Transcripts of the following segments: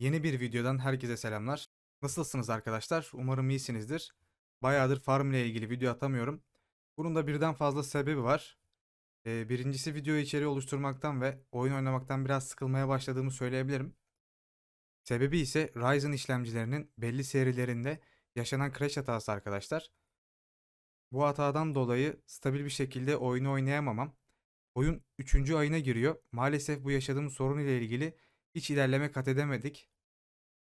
Yeni bir videodan herkese selamlar. Nasılsınız arkadaşlar? Umarım iyisinizdir. Bayağıdır farm ile ilgili video atamıyorum. Bunun da birden fazla sebebi var. Ee, birincisi video içeriği oluşturmaktan ve oyun oynamaktan biraz sıkılmaya başladığımı söyleyebilirim. Sebebi ise Ryzen işlemcilerinin belli serilerinde yaşanan crash hatası arkadaşlar. Bu hatadan dolayı stabil bir şekilde oyunu oynayamamam. Oyun 3. ayına giriyor. Maalesef bu yaşadığım sorun ile ilgili hiç ilerleme kat edemedik.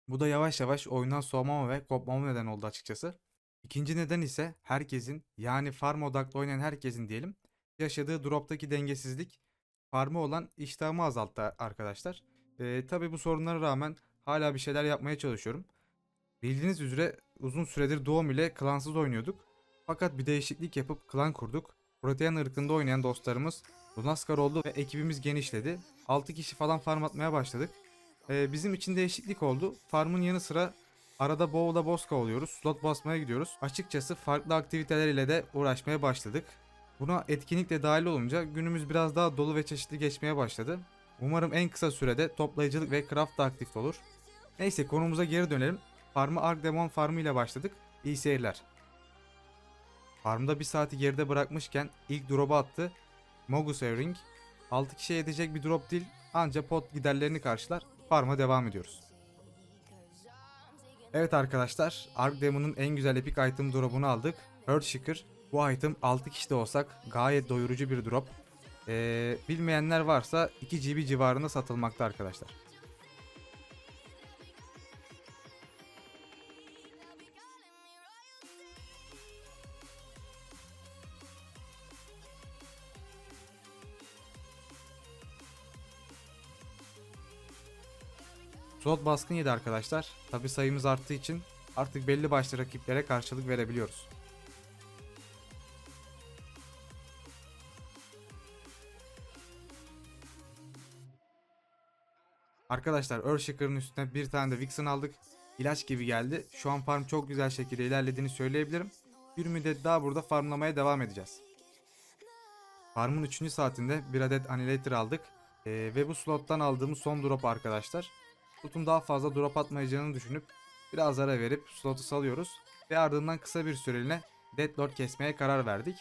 Bu da yavaş yavaş oyundan soğumama ve kopmama neden oldu açıkçası. İkinci neden ise herkesin yani farm odaklı oynayan herkesin diyelim yaşadığı droptaki dengesizlik farmı olan iştahımı azalttı arkadaşlar. Ee, Tabi bu sorunlara rağmen hala bir şeyler yapmaya çalışıyorum. Bildiğiniz üzere uzun süredir Doğum ile klansız oynuyorduk. Fakat bir değişiklik yapıp klan kurduk. Protean ırkında oynayan dostlarımız Lunaskar oldu ve ekibimiz genişledi. 6 kişi falan farm atmaya başladık. Ee, bizim için değişiklik oldu. Farmın yanı sıra arada bowl'da boss kovalıyoruz. Slot basmaya gidiyoruz. Açıkçası farklı aktiviteler ile de uğraşmaya başladık. Buna etkinlik de dahil olunca günümüz biraz daha dolu ve çeşitli geçmeye başladı. Umarım en kısa sürede toplayıcılık ve craft da aktif olur. Neyse konumuza geri dönelim. Farmı Ark farmı ile başladık. İyi seyirler. Farmda bir saati geride bırakmışken ilk drop'a attı. Mogus Ring. 6 kişiye yetecek bir drop değil ancak pot giderlerini karşılar. Farm'a devam ediyoruz. Evet arkadaşlar Ark Demon'un en güzel epic item drop'unu aldık. Earthshaker. Bu item 6 kişi de olsak gayet doyurucu bir drop. Ee, bilmeyenler varsa 2 GB civarında satılmakta arkadaşlar. Slot baskın yedi arkadaşlar. Tabi sayımız arttığı için artık belli başlı rakiplere karşılık verebiliyoruz. Arkadaşlar Earthshaker'ın üstüne bir tane de Vixen aldık. İlaç gibi geldi. Şu an farm çok güzel şekilde ilerlediğini söyleyebilirim. Bir müddet daha burada farmlamaya devam edeceğiz. Farmın 3. saatinde bir adet Annihilator aldık. Ee, ve bu slottan aldığımız son drop arkadaşlar. Slotun daha fazla drop atmayacağını düşünüp biraz ara verip slotu salıyoruz. Ve ardından kısa bir süreliğine Deadlord kesmeye karar verdik.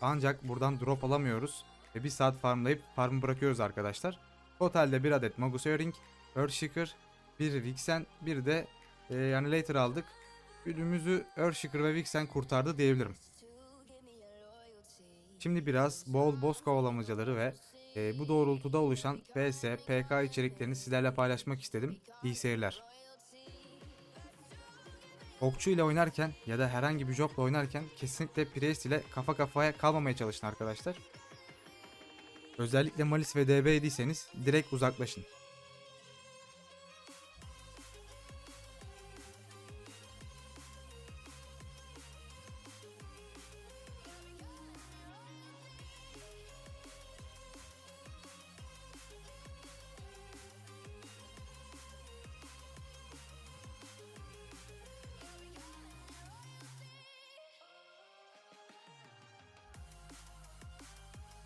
Ancak buradan drop alamıyoruz ve bir saat farmlayıp farmı bırakıyoruz arkadaşlar. Totalde bir adet Magus Earring, Earthshaker, bir Vixen, bir de e, yani later aldık. Günümüzü Earthshaker ve Vixen kurtardı diyebilirim. Şimdi biraz bol boss kovalamacaları ve e, bu doğrultuda oluşan PS, PK içeriklerini sizlerle paylaşmak istedim. İyi seyirler. Okçu ile oynarken ya da herhangi bir jobla oynarken kesinlikle Priest ile kafa kafaya kalmamaya çalışın arkadaşlar. Özellikle Malis ve DB yediyseniz direkt uzaklaşın.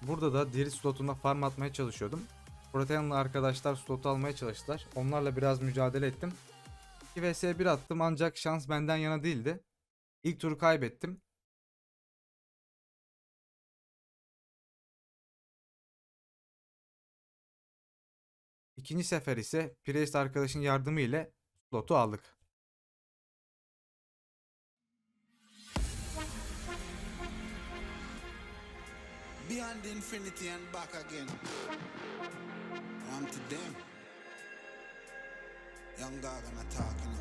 Burada da diri slotunda farm atmaya çalışıyordum. Proteanlı arkadaşlar slotu almaya çalıştılar. Onlarla biraz mücadele ettim. 2 vs 1 attım ancak şans benden yana değildi. İlk turu kaybettim. İkinci sefer ise Priest arkadaşın yardımı ile slotu aldık. Beyond infinity and back again. I'm to them. Young dog and a talking.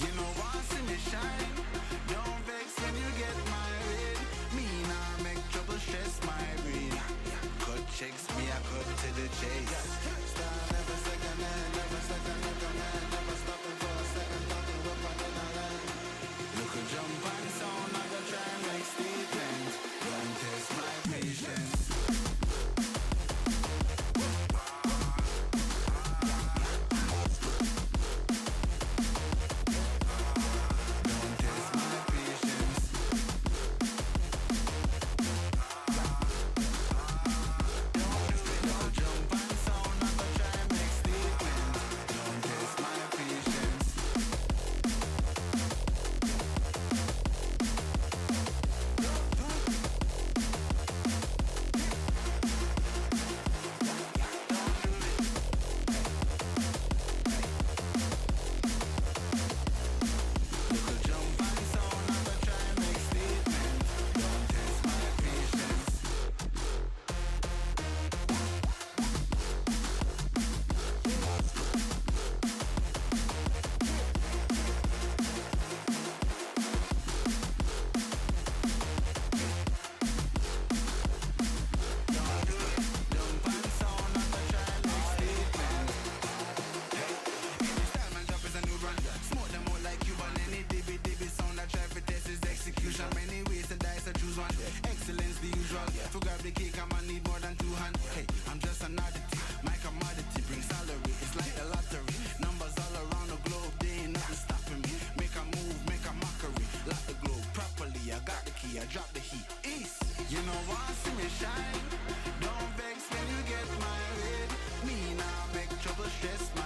You know once in the shine, don't vex when you get. Me nah make trouble stress my. Cut checks, me I cut to the chase. never stress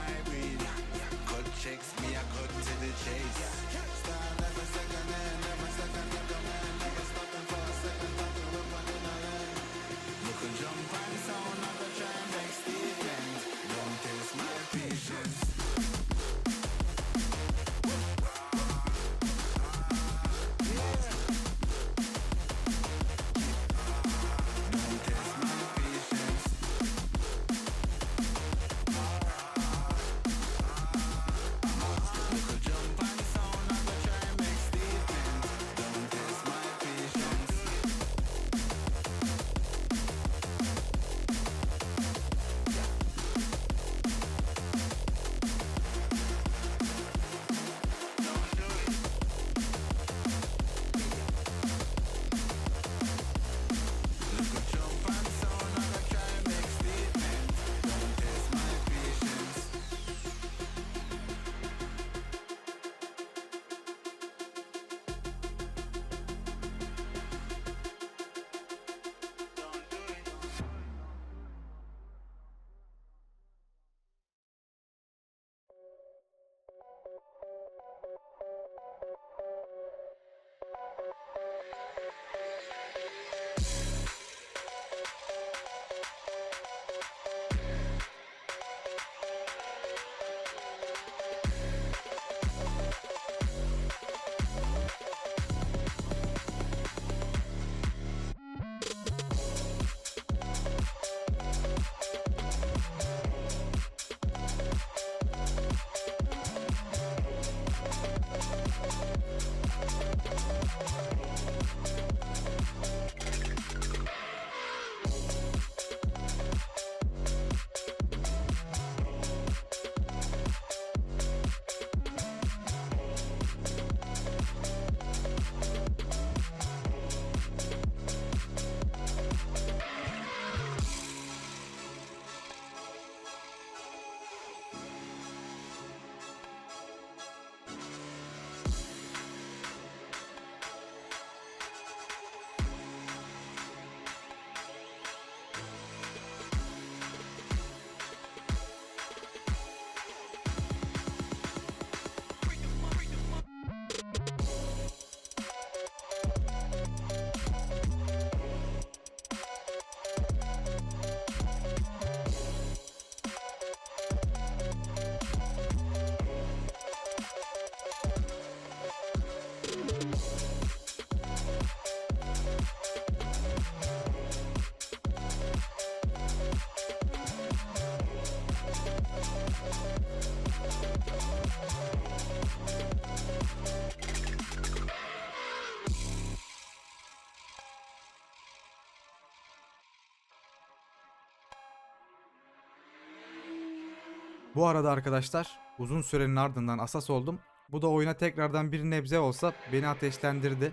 Bu arada arkadaşlar uzun sürenin ardından asas oldum. Bu da oyuna tekrardan bir nebze olsa beni ateşlendirdi.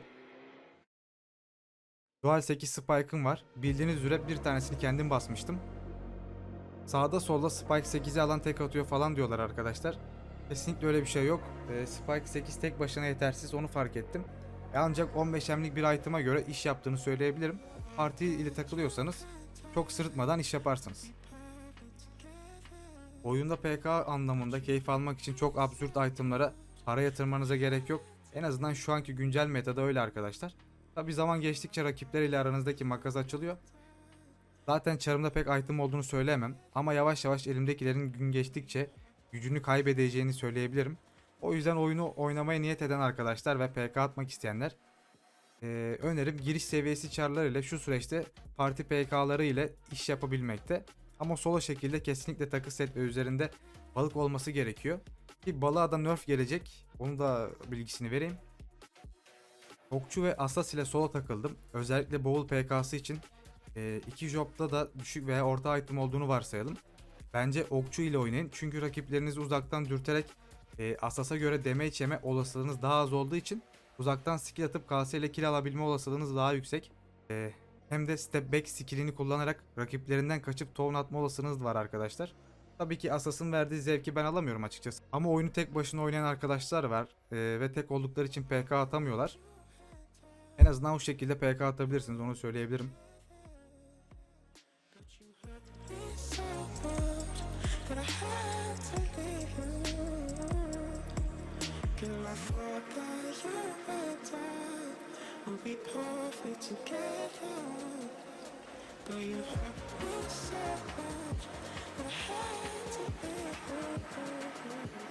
Dual 8 Spike'ım var. Bildiğiniz üzere bir tanesini kendim basmıştım. Sağda solda Spike 8'i alan tek atıyor falan diyorlar arkadaşlar. Kesinlikle öyle bir şey yok. Ee, Spike 8 tek başına yetersiz onu fark ettim. E, Ancak 15M'lik bir item'a göre iş yaptığını söyleyebilirim. Parti ile takılıyorsanız çok sırıtmadan iş yaparsınız. Oyunda PK anlamında keyif almak için çok absürt itemlara para yatırmanıza gerek yok. En azından şu anki güncel metada öyle arkadaşlar. Tabi zaman geçtikçe rakipler ile aranızdaki makas açılıyor. Zaten çarımda pek item olduğunu söyleyemem ama yavaş yavaş elimdekilerin gün geçtikçe gücünü kaybedeceğini söyleyebilirim. O yüzden oyunu oynamaya niyet eden arkadaşlar ve PK atmak isteyenler eee, önerim giriş seviyesi çarlar ile şu süreçte parti PK'ları ile iş yapabilmekte. Ama solo şekilde kesinlikle takı set ve üzerinde balık olması gerekiyor. Ki balığa da nerf gelecek. Onu da bilgisini vereyim. Okçu ve Asas ile solo takıldım. Özellikle Bowl PK'sı için e, iki jobda da düşük veya orta item olduğunu varsayalım. Bence okçu ile oynayın. Çünkü rakiplerinizi uzaktan dürterek e, Asas'a göre damage yeme olasılığınız daha az olduğu için uzaktan skill atıp KS ile kill alabilme olasılığınız daha yüksek. E, hem de step back skillini kullanarak rakiplerinden kaçıp tone atma olasılığınız var arkadaşlar. Tabii ki Asas'ın verdiği zevki ben alamıyorum açıkçası. Ama oyunu tek başına oynayan arkadaşlar var e, ve tek oldukları için PK atamıyorlar. En azından o şekilde PK atabilirsiniz onu söyleyebilirim. Be perfect together. But you hurt me so much I had to leave you.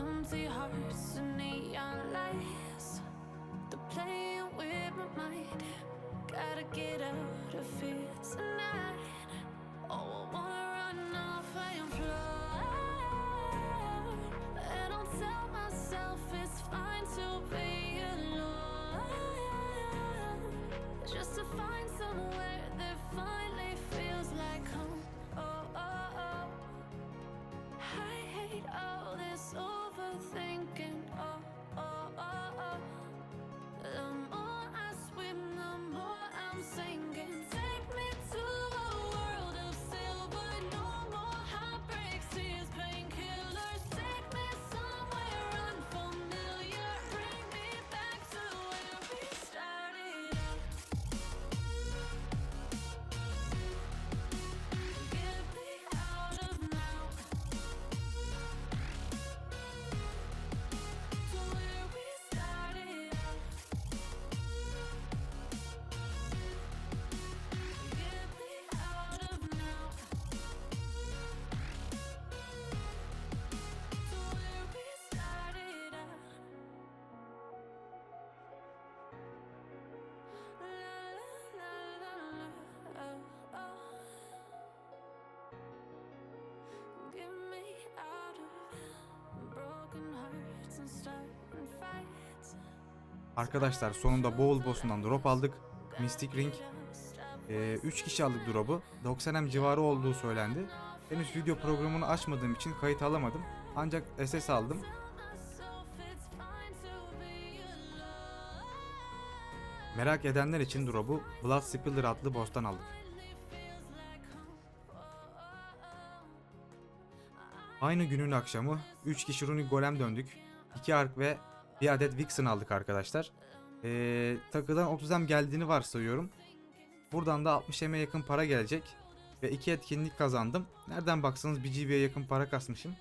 Empty hearts and neon Arkadaşlar sonunda Bowl boss'undan drop aldık. Mystic Ring. 3 kişi aldık drop'u. 90M civarı olduğu söylendi. Henüz video programını açmadığım için kayıt alamadım. Ancak SS aldım. Merak edenler için drop'u Blood Spiller adlı boss'tan aldık. Aynı günün akşamı 3 kişi Runic Golem döndük. 2 Ark ve bir adet Vixen aldık arkadaşlar. Ee, takıdan 30 M geldiğini varsayıyorum. Buradan da 60 M'e yakın para gelecek. Ve 2 etkinlik kazandım. Nereden baksanız 1 GB'ye yakın para kasmışım.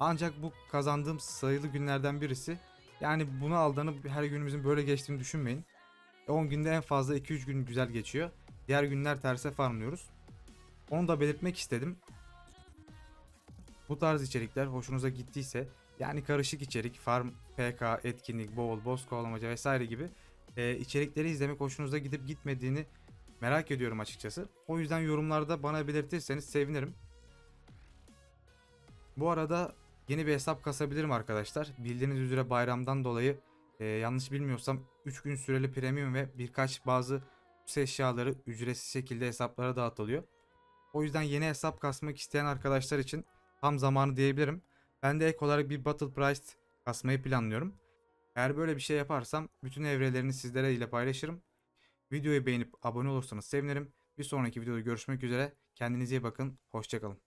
Ancak bu kazandığım sayılı günlerden birisi. Yani buna aldanıp her günümüzün böyle geçtiğini düşünmeyin. 10 günde en fazla 2-3 gün güzel geçiyor. Diğer günler terse farmlıyoruz. Onu da belirtmek istedim. Bu tarz içerikler hoşunuza gittiyse yani karışık içerik, farm, PK, etkinlik, bowl, boss kovalamaca vesaire gibi e, içerikleri izlemek hoşunuza gidip gitmediğini merak ediyorum açıkçası. O yüzden yorumlarda bana belirtirseniz sevinirim. Bu arada yeni bir hesap kasabilirim arkadaşlar. Bildiğiniz üzere bayramdan dolayı e, yanlış bilmiyorsam 3 gün süreli premium ve birkaç bazı eşyaları ücretsiz şekilde hesaplara dağıtılıyor. O yüzden yeni hesap kasmak isteyen arkadaşlar için tam zamanı diyebilirim. Ben de ek olarak bir Battle Price kasmayı planlıyorum. Eğer böyle bir şey yaparsam bütün evrelerini sizlere ile paylaşırım. Videoyu beğenip abone olursanız sevinirim. Bir sonraki videoda görüşmek üzere. Kendinize iyi bakın. Hoşçakalın.